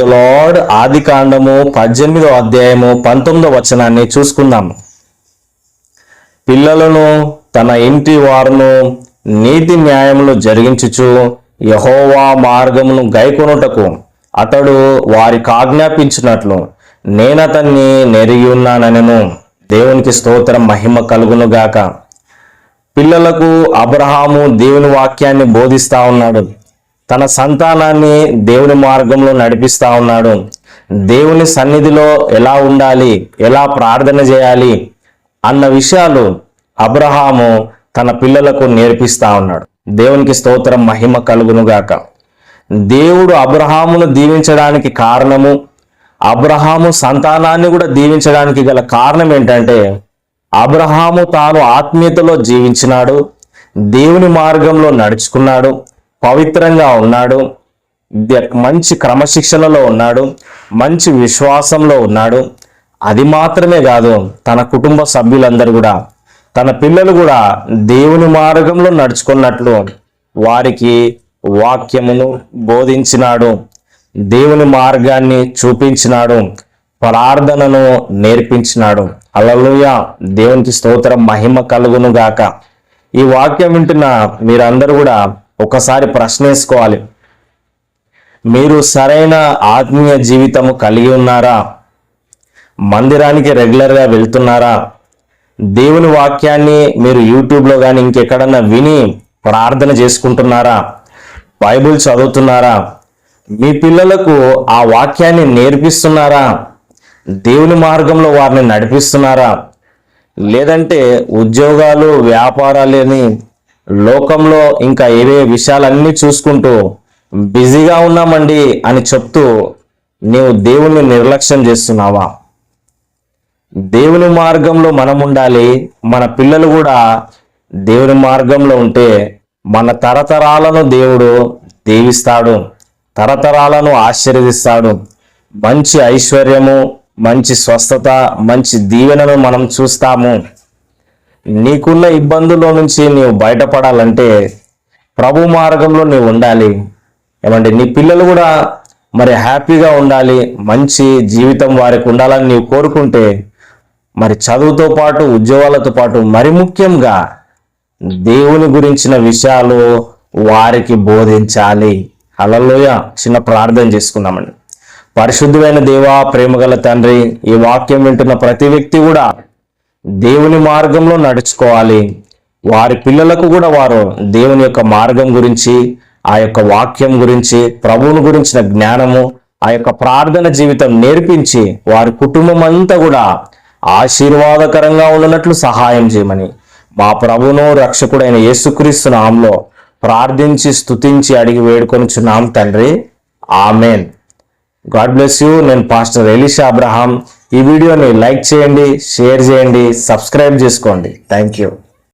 Lord ఆది కాండము పద్దెనిమిదో అధ్యాయము పంతొమ్మిదో వచనాన్ని చూసుకుందాం. పిల్లలను తన ఇంటి వారును నీతి న్యాయములు జరిగించుచు యహోవా మార్గమును గైకొనుటకు అతడు వారికి ఆజ్ఞాపించినట్లు నేనతన్ని నెరిగి ఉన్నానను దేవునికి స్తోత్రం మహిమ కలుగును గాక. పిల్లలకు అబ్రహాము దేవుని వాక్యాన్ని బోధిస్తా ఉన్నాడు. తన సంతానాన్ని దేవుని మార్గంలో నడిపిస్తా ఉన్నాడు. దేవుని సన్నిధిలో ఎలా ఉండాలి? ఎలా ప్రార్థన చేయాలి? అన్న విషయాలు అబ్రహాము తన పిల్లలకు నేర్పిస్తా ఉన్నాడు. దేవునికి స్తోత్రం మహిమ కలుగునుగాక దేవుడు అబ్రహామును దీవించడానికి కారణము అబ్రహాము సంతానాన్ని కూడా దీవించడానికి గల కారణం ఏంటంటే అబ్రహాము తాను ఆత్మీయతలో జీవించినాడు దేవుని మార్గంలో నడుచుకున్నాడు పవిత్రంగా ఉన్నాడు. ద- మంచి క్రమశిక్షణలో ఉన్నాడు. మంచి విశ్వాసంలో ఉన్నాడు. అది మాత్రమే కాదు తన కుటుంబ సభ్యులందరూ కూడా తన పిల్లలు కూడా దేవుని మార్గంలో నడుచుకున్నట్లు వారికి వాక్యమును బోధించినాడు. దేవుని మార్గాన్ని చూపించినాడు. ప్రార్థనను నేర్పించినాడు. అలలుయ దేవునికి స్తోత్రం మహిమ కలుగును గాక. ఈ వాక్యం వింటున్న మీరందరూ కూడా ఒకసారి ప్రశ్నేసుకోవాలి. మీరు సరైన ఆత్మీయ జీవితము కలిగి ఉన్నారా? మందిరానికి రెగ్యులర్గా వెళ్తున్నారా? దేవుని వాక్యాన్ని మీరు యూట్యూబ్లో కానీ ఇంకెక్కడన్నా విని ప్రార్థన చేసుకుంటున్నారా? బైబిల్ చదువుతున్నారా? మీ పిల్లలకు ఆ వాక్యాన్ని నేర్పిస్తున్నారా? దేవుని మార్గంలో వారిని నడిపిస్తున్నారా? లేదంటే ఉద్యోగాలు వ్యాపారాలని లోకంలో ఇంకా ఏవే విషయాలన్నీ చూసుకుంటూ బిజీగా ఉన్నామండి అని చెప్తూ నీవు దేవుణ్ణి నిర్లక్ష్యం చేస్తున్నావా? దేవుని మార్గంలో మనం ఉండాలి మన పిల్లలు కూడా దేవుని మార్గంలో ఉంటే మన తరతరాలను దేవుడు దీవిస్తాడు తరతరాలను ఆశీర్వదిస్తాడు. మంచి ఐశ్వర్యము మంచి స్వస్థత మంచి దీవెనను మనం చూస్తాము. నీకున్న ఇబ్బందుల్లో నుంచి నీవు బయటపడాలంటే ప్రభు మార్గంలో నీవు ఉండాలి. ఏమంటే నీ పిల్లలు కూడా మరి హ్యాపీగా ఉండాలి మంచి జీవితం వారికి ఉండాలని నీవు కోరుకుంటే మరి చదువుతో పాటు ఉద్యోగాలతో పాటు మరి ముఖ్యంగా దేవుని గురించిన విషయాలు వారికి బోధించాలి. అలలోయ చిన్న ప్రార్థన చేసుకున్నామండి పరిశుద్ధమైన దేవా ప్రేమగల తండ్రి ఈ వాక్యం వింటున్న ప్రతి వ్యక్తి కూడా దేవుని మార్గంలో నడుచుకోవాలి. వారి పిల్లలకు కూడా వారు దేవుని యొక్క మార్గం గురించి ఆ యొక్క వాక్యం గురించి ప్రభువుని గురించిన జ్ఞానము ఆ యొక్క ప్రార్థన జీవితం నేర్పించి వారి కుటుంబం అంతా కూడా ఆశీర్వాదకరంగా ఉండనట్లు సహాయం చేయమని మా ప్రభును రక్షకుడైన యేసుక్రీస్తు నామంలో ప్రార్థించి స్తుతించి అడిగి వేడుకొనుచున్నాం తండ్రి. ఆమెన్. God bless you. నేను పాస్టర్ ఎలిషా అబ్రహాం. ఈ వీడియోని లైక్ చేయండి షేర్ చేయండి సబ్స్క్రైబ్ చేసుకోండి. Thank you